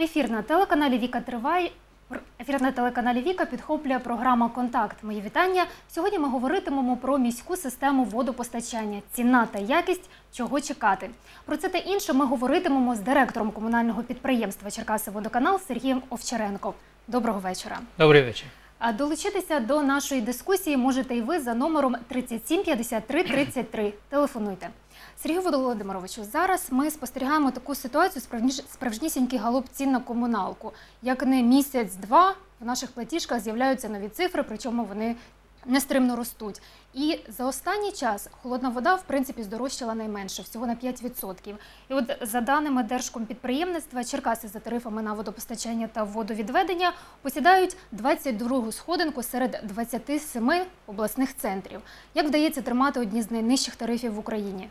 Ефір на телеканалі Віка триває. Ефір на телеканалі Віка підхоплює програма Контакт. Мої вітання. Сьогодні ми говоритимемо про міську систему водопостачання, ціна та якість, чого чекати. Про це та інше ми говоритимемо з директором комунального підприємства Черкаси Водоканал Сергієм Овчаренко. Доброго вечора. Добрий вечір. А долучитися до нашої дискусії можете і ви за номером 37 53 33. Телефонуйте. Сергію Володимировичу, зараз ми спостерігаємо таку ситуацію справжнісінький галоп цін на комуналку. Як не місяць-два в наших платіжках з'являються нові цифри, причому вони нестримно ростуть. І за останній час холодна вода, в принципі, здорожчала найменше, всього на 5%. І от за даними Держкомпідприємництва, Черкаси за тарифами на водопостачання та водовідведення посідають 22-гу сходинку серед 27 обласних центрів. Як вдається тримати одні з найнижчих тарифів в Україні?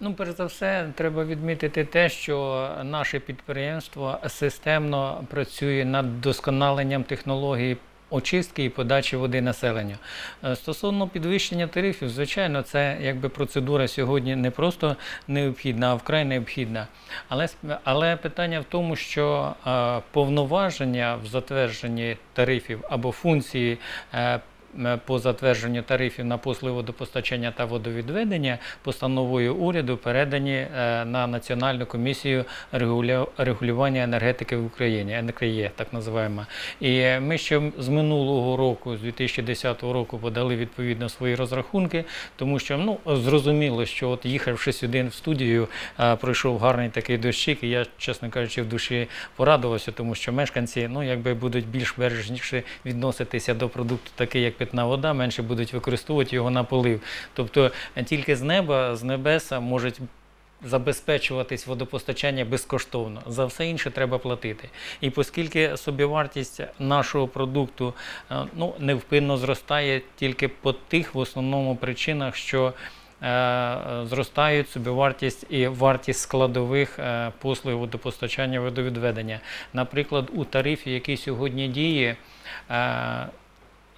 Ну, перш за все, треба відмітити те, що наше підприємство системно працює над досконаленням технології очистки і подачі води населенню. Е, стосовно підвищення тарифів, звичайно, це якби процедура сьогодні не просто необхідна, а вкрай необхідна. Але але питання в тому, що е, повноваження в затвердженні тарифів або функції. Е, по затвердженню тарифів на послуги водопостачання та водовідведення постановою уряду передані е, на Національну комісію регулювання енергетики в Україні, НКЄ, так називаємо. І ми ще з минулого року, з 2010 року, подали відповідно свої розрахунки, тому що ну зрозуміло, що от їхавши сюди в студію, е, пройшов гарний такий дощик, і я, чесно кажучи, в душі порадувався, тому що мешканці ну якби будуть більш бережніше відноситися до продукту, такий як питна вода, менше будуть використовувати його на полив. Тобто тільки з неба, з небеса можуть забезпечуватись водопостачання безкоштовно. За все інше треба платити. І оскільки собівартість нашого продукту е, ну, невпинно зростає тільки по тих в основному причинах, що е, Зростають собівартість і вартість складових е, послуг водопостачання водовідведення. Наприклад, у тарифі, який сьогодні діє,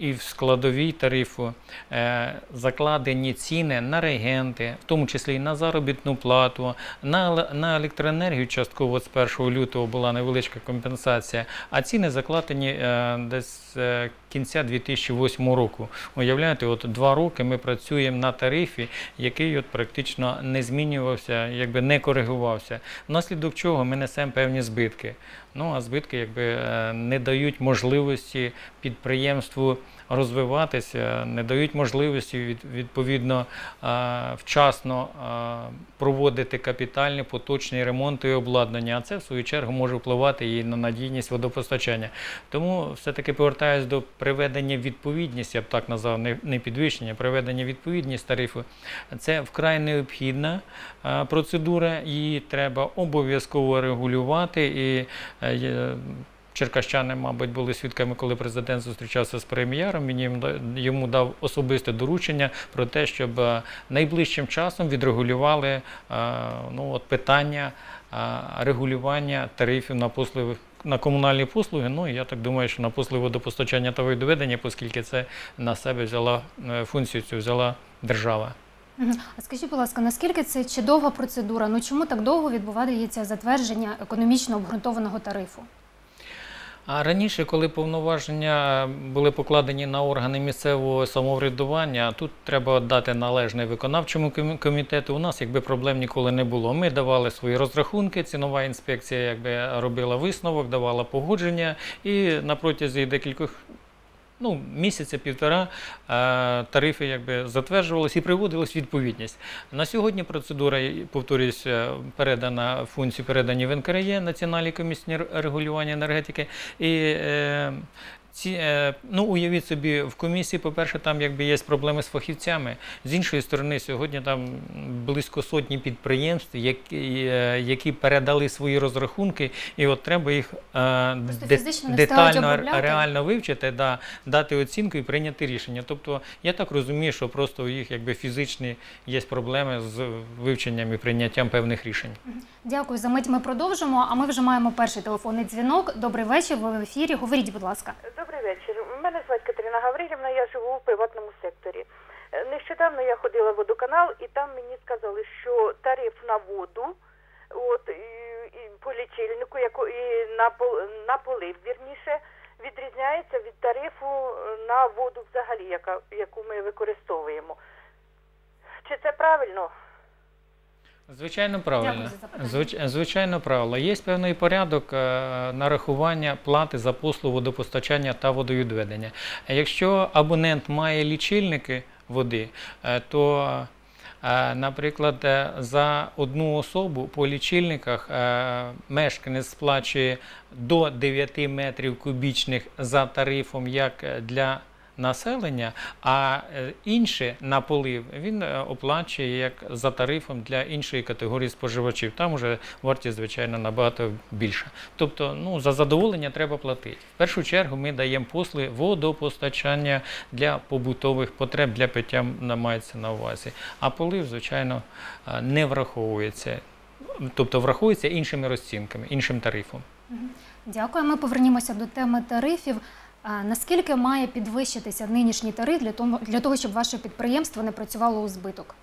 і в складовій тарифу е, закладені ціни на регенти, в тому числі і на заробітну плату, на на електроенергію частково з 1 лютого була невеличка компенсація, а ціни закладені е, десь е, кінця 2008 року. Уявляєте, от два роки ми працюємо на тарифі, який от практично не змінювався, якби не коригувався. Внаслідок чого ми несемо певні збитки. Ну а збитки якби не дають можливості підприємству розвиватися, не дають можливості відповідно вчасно проводити капітальні поточні ремонти і обладнання. А це в свою чергу може впливати і на надійність водопостачання. Тому все-таки повертаюся до приведення відповідності, я б так назвав, не підвищення, приведення відповідність тарифу. Це вкрай необхідна процедура, її треба обов'язково регулювати. і е, Черкащани, мабуть, були свідками, коли президент зустрічався з прем'єром. Він йому дав особисте доручення про те, щоб е, найближчим часом відрегулювали е, ну, от питання е, регулювання тарифів на послуги. На комунальні послуги, ну і я так думаю, що на послуги водопостачання та доведення, оскільки це на себе взяла функцію, цю взяла держава. А скажіть, будь ласка, наскільки це чи довга процедура? Ну чому так довго відбувається затвердження економічно обґрунтованого тарифу? А раніше, коли повноваження були покладені на органи місцевого самоврядування, тут треба дати належне виконавчому комітету. У нас якби проблем ніколи не було. Ми давали свої розрахунки, цінова інспекція якби робила висновок, давала погодження, і на протязі декількох ну, місяця-півтора е, тарифи якби затверджувалися і приводилась відповідність. На сьогодні процедура, повторюсь, е, передана функції передані в НКРЄ, Національній комісії регулювання енергетики. І е, ці, е, ну, Уявіть собі, в комісії, по-перше, там якби є проблеми з фахівцями. З іншої сторони, сьогодні там близько сотні підприємств, які е, які передали свої розрахунки, і от треба їх е, детально реально вивчити, да, дати оцінку і прийняти рішення. Тобто, я так розумію, що просто у їх якби фізичні є проблеми з вивченням і прийняттям певних рішень. Дякую за мить. Ми продовжимо. А ми вже маємо перший телефонний дзвінок. Добрий вечір. Ви в ефірі. Говоріть, будь ласка. Добрий вечір. Мене звати Катерина Гаврилівна, я живу в приватному секторі. Нещодавно я ходила в водоканал і там мені сказали, що тариф на воду От і, і по лічильнику, яко, і на, пол- на полив, вірніше, відрізняється від тарифу е, на воду взагалі, яка, яку ми використовуємо. Чи це правильно? Звичайно, правильно. Звич- Звичайно, правильно. Є певний порядок е, нарахування плати за послугу водопостачання та водовідведення. Якщо абонент має лічильники води, е, то, е, наприклад, за одну особу по лічильниках мешканець сплачує до 9 метрів кубічних за тарифом як для населення, а е, інше на полив він е, оплачує як за тарифом для іншої категорії споживачів. Там вже вартість, звичайно, набагато більша. Тобто, ну за задоволення треба платити. В першу чергу ми даємо послуги водопостачання для побутових потреб для пиття мається на увазі. А полив, звичайно, е, не враховується. Тобто враховується іншими розцінками, іншим тарифом. Дякую. Ми повернімося до теми тарифів. Наскільки має підвищитися нинішній тариф для того, для того, щоб ваше підприємство не працювало у збиток?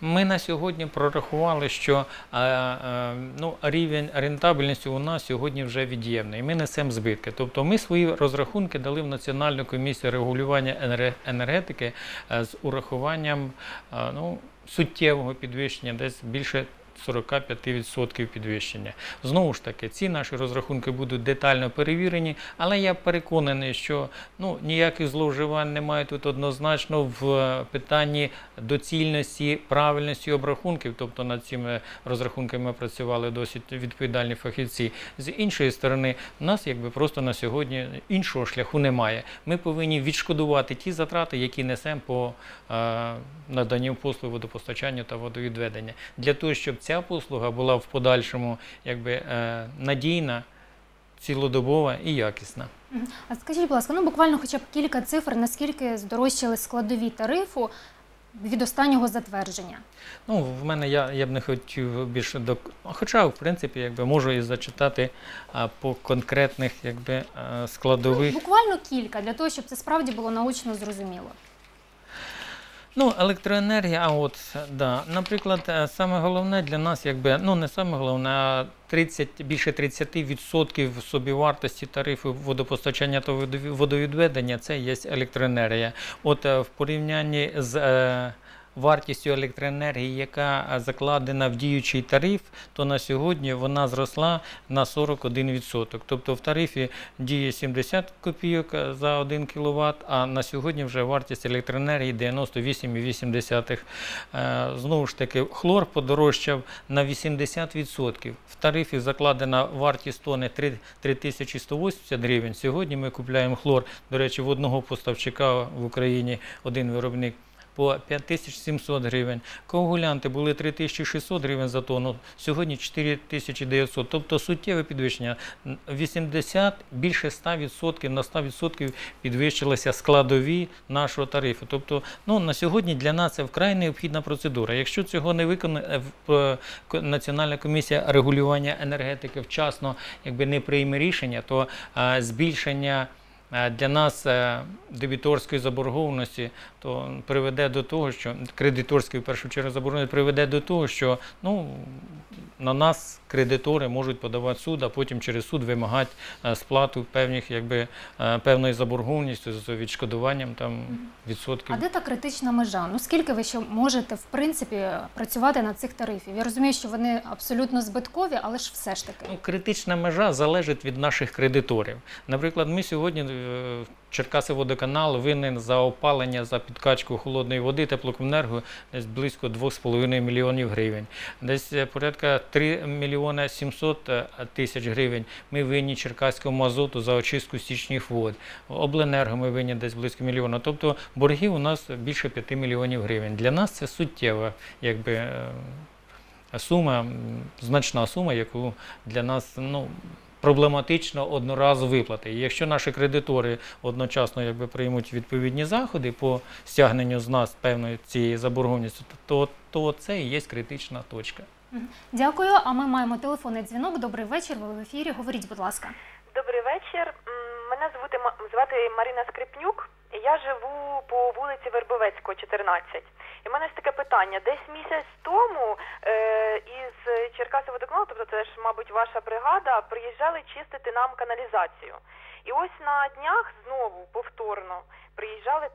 Ми на сьогодні прорахували, що е, е, ну, рівень рентабельності у нас сьогодні вже від'ємний. Ми несемо збитки. Тобто ми свої розрахунки дали в Національну комісію регулювання енергетики е, з урахуванням ну, суттєвого підвищення, десь більше 45% підвищення. Знову ж таки, ці наші розрахунки будуть детально перевірені, але я переконаний, що ну, ніяких зловживань немає тут однозначно в е, питанні доцільності, правильності обрахунків. Тобто над цими розрахунками працювали досить відповідальні фахівці. З іншої сторони, в нас якби просто на сьогодні іншого шляху немає. Ми повинні відшкодувати ті затрати, які несемо по е, наданню послуг водопостачання та водовідведення. Для того, щоб ця послуга була в подальшому якби, е, надійна, цілодобова і якісна. А скажіть, будь ласка, ну буквально хоча б кілька цифр, наскільки здорожчали складові тарифу від останнього затвердження? Ну, в мене я, я б не хотів більше до. Хоча, в принципі, якби можу і зачитати а, по конкретних якби, а, складових. Буквально кілька, для того, щоб це справді було научно зрозуміло. Ну, електроенергія, а от да. Наприклад, е, саме головне для нас, якби ну не саме головне, а 30, більше 30% собівартості тарифу водопостачання та водові- водовідведення це є електроенергія. От е, в порівнянні з е, вартістю електроенергії, яка закладена в діючий тариф, то на сьогодні вона зросла на 41%. Тобто в тарифі діє 70 копійок за 1 кВт, а на сьогодні вже вартість електроенергії 98,8. Е, Знову ж таки, хлор подорожчав на 80%. В тарифі закладена вартість тони 3180 гривень. Сьогодні ми купляємо хлор, до речі, в одного поставщика в Україні один виробник по 5700 гривень. Коагулянти були 3600 гривень за тонну, сьогодні 4900. Тобто суттєве підвищення. 80, більше 100%, на 100% підвищилися складові нашого тарифу. Тобто, ну, на сьогодні для нас це вкрай необхідна процедура. Якщо цього не виконає в- е, Національна комісія регулювання енергетики вчасно якби не прийме рішення, то е, збільшення е, для нас е, дебіторської заборгованості то приведе до того, що кредиторської в першу чергу заборгованості приведе до того, що ну, на нас кредитори можуть подавати суд, а потім через суд вимагати е, сплату певних, якби, е, певної заборгованістю з відшкодуванням там, відсотків. А де та критична межа? Ну скільки ви ще можете в принципі працювати на цих тарифів? Я розумію, що вони абсолютно збиткові, але ж все ж таки. Ну, критична межа залежить від наших кредиторів. Наприклад, ми сьогодні е, Черкаси-водоканал винен за опалення за підкачку холодної води теплокомунерго десь близько 2,5 мільйонів гривень. Десь порядка 3 мільйони 700 е, тисяч гривень ми винні Черкаському азоту за очистку стічних вод. Обленерго ми винні десь близько мільйона. Тобто боргів у нас більше 5 мільйонів гривень. Для нас це суттєва якби, е, сума, значна сума, яку для нас ну, проблематично одноразово виплати. І якщо наші кредитори одночасно якби, приймуть відповідні заходи по стягненню з нас певної цієї заборгованості, то, то це і є критична точка. Дякую. А ми маємо телефонний дзвінок. Добрий вечір. Ви в ефірі. Говоріть, будь ласка. Добрий вечір. Мене звати звати Марина Скрипнюк. Я живу по вулиці Вербовецького, 14. І в мене є таке питання. Десь місяць тому е, із Черкаси водоканалу, це ж, мабуть, ваша бригада, приїжджали чистити нам каналізацію. І ось на днях знову повторно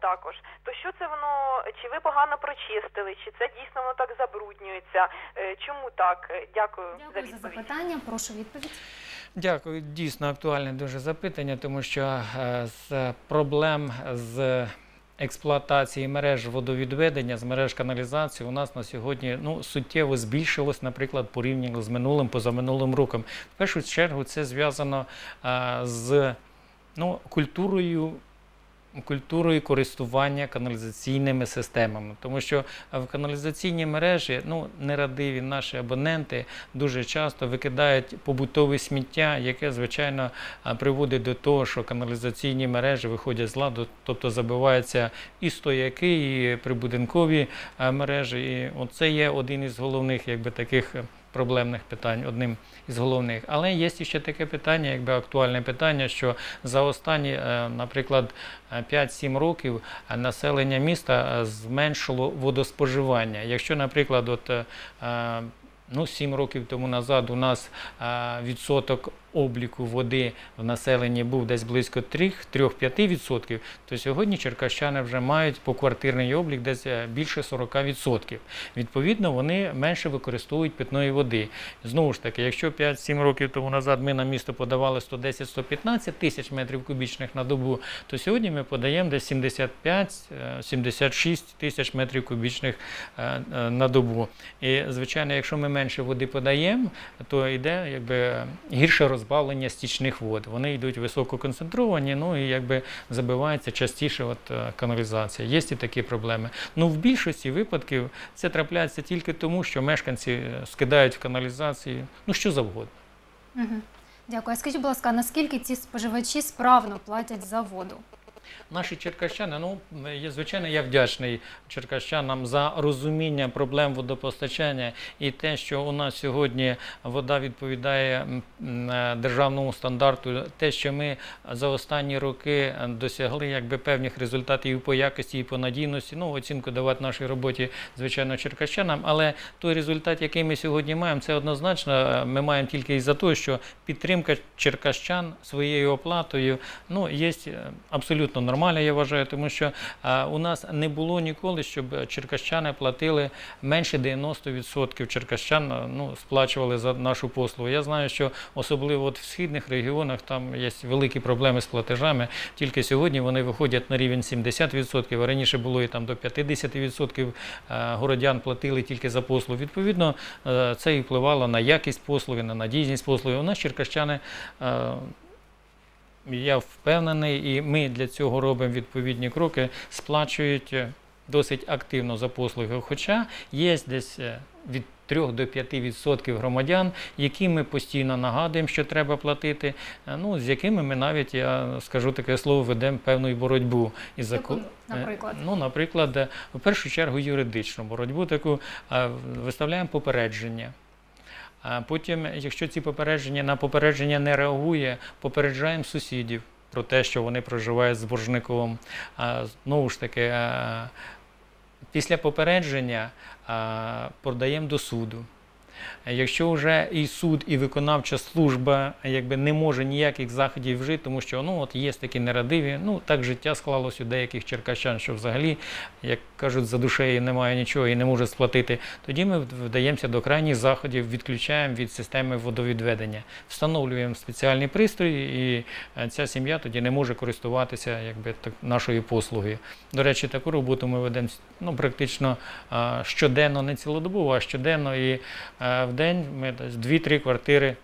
також. То що це воно? Чи ви погано прочистили? Чи це дійсно воно так забруднюється? Е, Чому так? Е, Дякую, Дякую за за запитання. Прошу відповідь. Дякую. Дійсно актуальне дуже запитання, тому що е, з проблем з експлуатації мереж водовідведення, з мереж каналізації у нас на сьогодні ну, суттєво збільшилось, наприклад, порівняно з минулим, позаминулим роком. В першу чергу це зв'язано з ну, культурою. Культурою користування каналізаційними системами, тому що в каналізаційні мережі ну нерадиві наші абоненти дуже часто викидають побутове сміття, яке звичайно приводить до того, що каналізаційні мережі виходять з ладу, тобто забиваються і стояки, і прибудинкові мережі. І оце є один із головних, якби таких. Проблемних питань одним із головних, але є ще таке питання, якби актуальне питання, що за останні, е, наприклад, е, 5-7 років е, населення міста е, зменшило водоспоживання. Якщо, наприклад, от ну, 7 років тому назад у нас відсоток обліку води в населенні був десь близько 3-5%, то сьогодні черкащани вже мають поквартирний облік десь е, більше 40%. Відповідно, вони менше використовують питної води. Знову ж таки, якщо 5-7 років тому назад ми на місто подавали 110-115 тисяч метрів кубічних на добу, то сьогодні ми подаємо десь 75-76 тисяч метрів кубічних е, е, на добу. І, звичайно, якщо ми менше води подаємо, то йде якби гірше розбавлення стічних вод. Вони йдуть висококонцентровані, ну і якби забивається частіше от, е, каналізація. Є і такі проблеми. Ну, в більшості випадків це трапляється тільки тому, що мешканці е, скидають в каналізації ну що завгодно. Угу. Дякую. Скажіть, будь ласка, наскільки ці споживачі справно платять за воду? Наші черкащани, ну я звичайно, я вдячний черкащанам за розуміння проблем водопостачання і те, що у нас сьогодні вода відповідає е, державному стандарту, те, що ми за останні роки досягли якби певних результатів і по якості і по надійності. Ну, оцінку давати нашій роботі, звичайно, черкащанам. Але той результат, який ми сьогодні маємо, це однозначно. е, Ми маємо тільки із-за того, що підтримка черкащан своєю оплатою ну, є е, абсолютно нормальна, я вважаю, тому що е, у нас не було ніколи, щоб черкащани платили менше 90% черкащан е, ну, сплачували за нашу послугу. Я знаю, що особливо от в східних регіонах там є великі проблеми з платежами. Тільки сьогодні вони виходять на рівень 70%, а раніше було і там до 50% е, городян платили тільки за послугу. Відповідно, це і впливало на якість послуги, на надійність послуги. У нас черкащани. Я впевнений, і ми для цього робимо відповідні кроки, сплачують е, досить активно за послуги. Хоча є десь е, від 3 до 5% громадян, які ми постійно нагадуємо, що треба платити, е, ну, з якими ми навіть, я скажу таке слово, ведемо певну боротьбу. І за наприклад? Ну, наприклад, в першу чергу юридичну боротьбу таку виставляємо попередження. А потім, якщо ці попередження на попередження не реагує, попереджаємо сусідів про те, що вони проживають з боржником. А, знову ж таки, після попередження а, подаємо до суду. Е, Якщо вже і суд, і виконавча служба якби не може ніяких заходів вжити, тому що ну от є такі нерадиві, ну так життя склалось у деяких черкащан, що взагалі, як кажуть, за душею немає нічого і не може сплатити. Тоді ми вдаємося до крайніх заходів, відключаємо від системи водовідведення, встановлюємо спеціальний пристрій, і е, ця сім'я тоді не може користуватися якби так нашою послугою. До речі, таку роботу ми ведемо ну, практично щоденно, не цілодобово, а щоденно. І е, в день ми десь 2-3 квартири